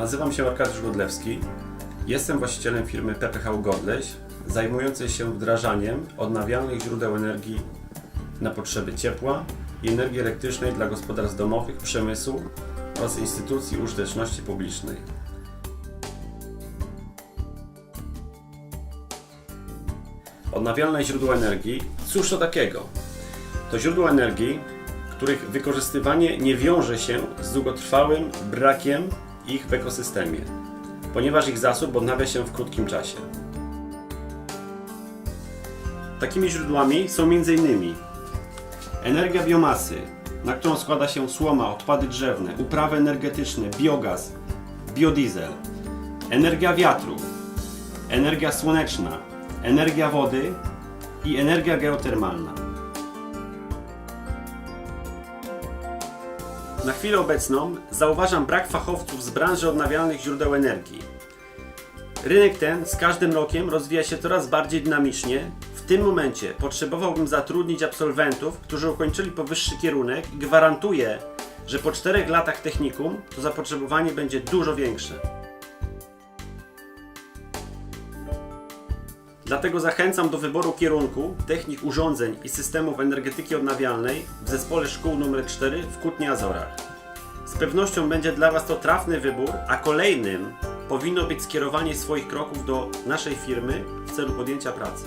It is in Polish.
Nazywam się Arkadiusz Godlewski. Jestem właścicielem firmy PPH Godleś, zajmującej się wdrażaniem odnawialnych źródeł energii na potrzeby ciepła i energii elektrycznej dla gospodarstw domowych, przemysłu oraz instytucji użyteczności publicznej. Odnawialne źródła energii, cóż to takiego? To źródła energii, których wykorzystywanie nie wiąże się z długotrwałym brakiem ich w ekosystemie, ponieważ ich zasób odnawia się w krótkim czasie. Takimi źródłami są m.in. energia biomasy, na którą składa się słoma, odpady drzewne, uprawy energetyczne, biogaz, biodiesel, energia wiatru, energia słoneczna, energia wody i energia geotermalna. Na chwilę obecną zauważam brak fachowców z branży odnawialnych źródeł energii. Rynek ten z każdym rokiem rozwija się coraz bardziej dynamicznie. W tym momencie potrzebowałbym zatrudnić absolwentów, którzy ukończyli powyższy kierunek i gwarantuję, że po 4 latach technikum to zapotrzebowanie będzie dużo większe. Dlatego zachęcam do wyboru kierunku technik urządzeń i systemów energetyki odnawialnej w zespole szkół nr 4 w Kutnie-Azorach. Z pewnością będzie dla Was to trafny wybór, a kolejnym powinno być skierowanie swoich kroków do naszej firmy w celu podjęcia pracy.